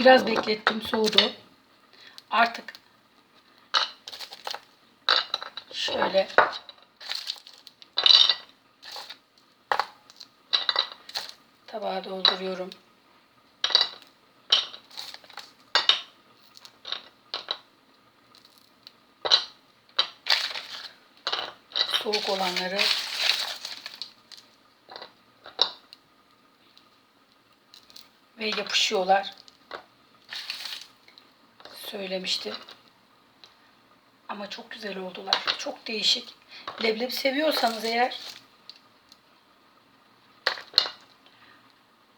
Biraz beklettim soğudu. Artık şöyle tabağa dolduruyorum. Soğuk olanları ve yapışıyorlar. Söylemiştim. Ama çok güzel oldular. Çok değişik. Leblebi seviyorsanız eğer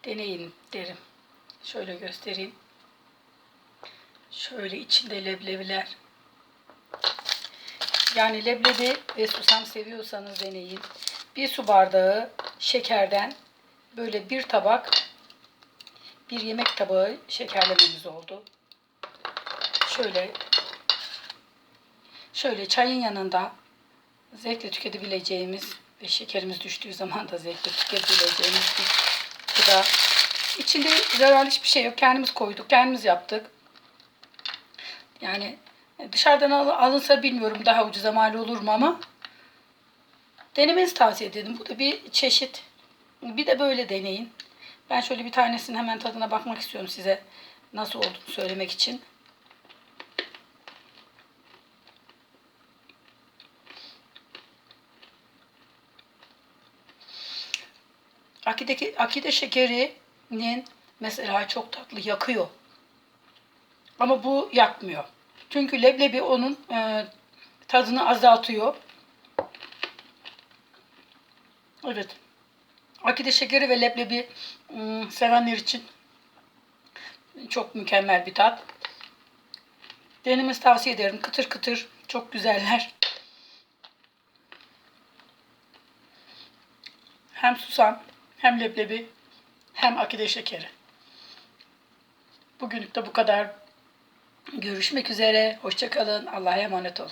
deneyin derim. Şöyle göstereyim. Şöyle içinde leblebiler. Yani leblebi ve susam seviyorsanız deneyin. Bir su bardağı şekerden böyle bir tabak bir yemek tabağı şekerlememiz oldu. Şöyle şöyle çayın yanında zevkle tüketebileceğimiz ve şekerimiz düştüğü zaman da zevkle tüketebileceğimiz bir gıda. İçinde zararlı hiçbir şey yok. Kendimiz koyduk, kendimiz yaptık. Yani dışarıdan al- alınsa bilmiyorum daha ucuza mal olur mu ama denemenizi tavsiye ederim. Bu da bir çeşit. Bir de böyle deneyin. Ben şöyle bir tanesinin hemen tadına bakmak istiyorum size nasıl olduğunu söylemek için. Akideki, akide şekerinin mesela çok tatlı yakıyor. Ama bu yakmıyor. Çünkü leblebi onun e, tadını azaltıyor. Evet. Akide şekeri ve leblebi ım, sevenler için çok mükemmel bir tat. Denemenizi tavsiye ederim. Kıtır kıtır. Çok güzeller. Hem susam, hem leblebi, hem akide şekeri. Bugünlük de bu kadar. Görüşmek üzere. Hoşçakalın. Allah'a emanet olun.